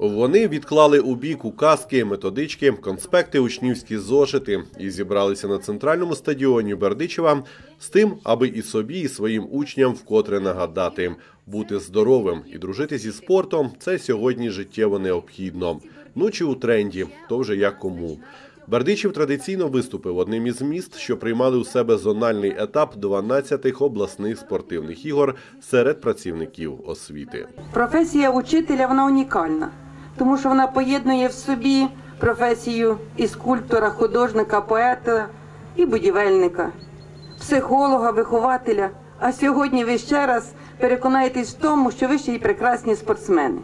Вони відклали у бік указки, методички, конспекти, учнівські зошити і зібралися на центральному стадіоні Бердичева з тим, аби і собі, і своїм учням вкотре нагадати бути здоровим і дружити зі спортом це сьогодні життєво необхідно. Ну чи у тренді, то вже як кому. Бердичів традиційно виступив одним із міст, що приймали у себе зональний етап 12-х обласних спортивних ігор серед працівників освіти. Професія учителя вона унікальна, тому що вона поєднує в собі професію і скульптора, художника, поета і будівельника, психолога, вихователя. А сьогодні ви ще раз переконаєтесь в тому, що ви ще й прекрасні спортсмени.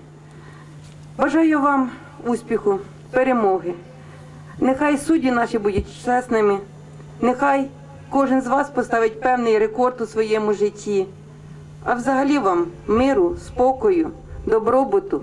Бажаю вам успіху, перемоги. Нехай судді наші будуть чесними, нехай кожен з вас поставить певний рекорд у своєму житті. А взагалі вам миру, спокою, добробуту,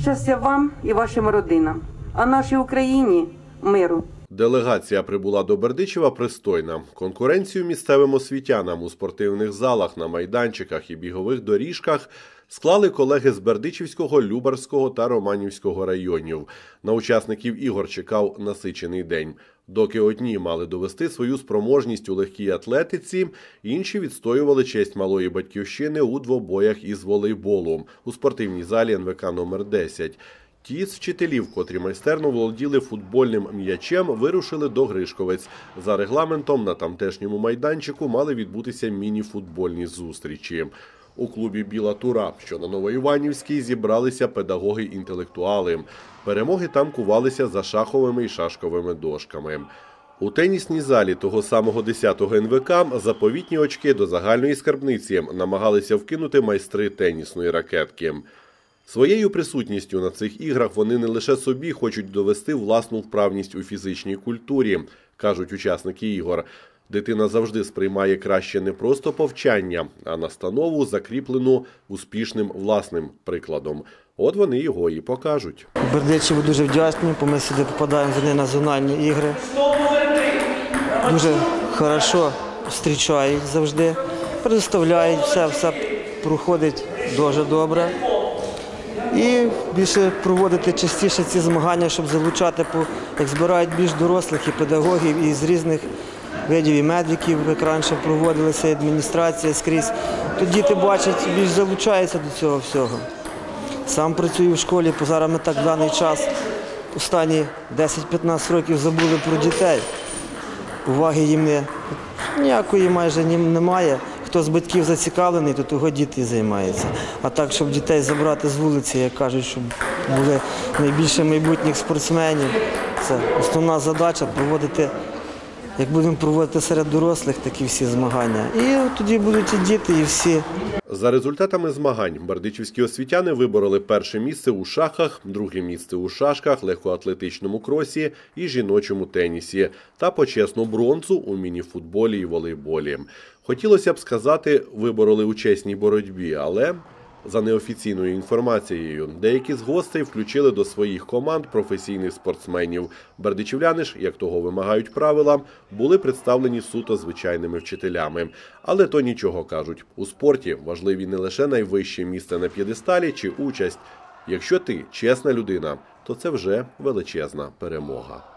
щастя вам і вашим родинам, а нашій Україні миру. Делегація прибула до Бердичева пристойна. Конкуренцію місцевим освітянам у спортивних залах, на майданчиках і бігових доріжках склали колеги з Бердичівського, Любарського та Романівського районів. На учасників ігор чекав насичений день. Доки одні мали довести свою спроможність у легкій атлетиці, інші відстоювали честь малої батьківщини у двобоях із волейболу у спортивній залі НВК номер 10 Ті з вчителів, котрі майстерно володіли футбольним м'ячем, вирушили до Гришковець. За регламентом на тамтешньому майданчику мали відбутися міні-футбольні зустрічі. У клубі Біла Тура, що на Новоіванівській, зібралися педагоги-інтелектуали. Перемоги там кувалися за шаховими і шашковими дошками. У тенісній залі того самого 10-го НВК заповітні очки до загальної скарбниці намагалися вкинути майстри тенісної ракетки. Своєю присутністю на цих іграх вони не лише собі хочуть довести власну вправність у фізичній культурі, кажуть учасники ігор. Дитина завжди сприймає краще не просто повчання, а настанову, закріплену успішним власним прикладом. От вони його і покажуть. Бердичеву дуже вдячні, бо ми сюди попадаємо вони на зональні ігри. Дуже хорошо зустрічають завжди, предоставляють, все, все проходить дуже добре. І більше проводити частіше ці змагання, щоб залучати, як збирають більш дорослих і педагогів і з різних видів і медиків, як раніше проводилися, і адміністрація скрізь. То діти бачать, більш залучаються до цього всього. Сам працюю в школі, зараз ми так в даний час останні 10-15 років забули про дітей. Уваги їм не, ніякої майже немає. Хто з батьків зацікавлений, то того діти займаються. А так, щоб дітей забрати з вулиці, як кажуть, щоб були найбільше майбутніх спортсменів, це основна задача проводити, як будемо проводити серед дорослих такі всі змагання. І тоді будуть і діти, і всі За результатами змагань бердичівські освітяни вибороли перше місце у шахах, друге місце у шашках, легкоатлетичному кросі і жіночому тенісі та почесну бронзу у мініфутболі і волейболі. Хотілося б сказати, вибороли у чесній боротьбі, але за неофіційною інформацією, деякі з гостей включили до своїх команд професійних спортсменів. Бердичівляни ж, як того вимагають правила, були представлені суто звичайними вчителями. Але то нічого кажуть. У спорті важливі не лише найвище місце на п'єдесталі чи участь. Якщо ти чесна людина, то це вже величезна перемога.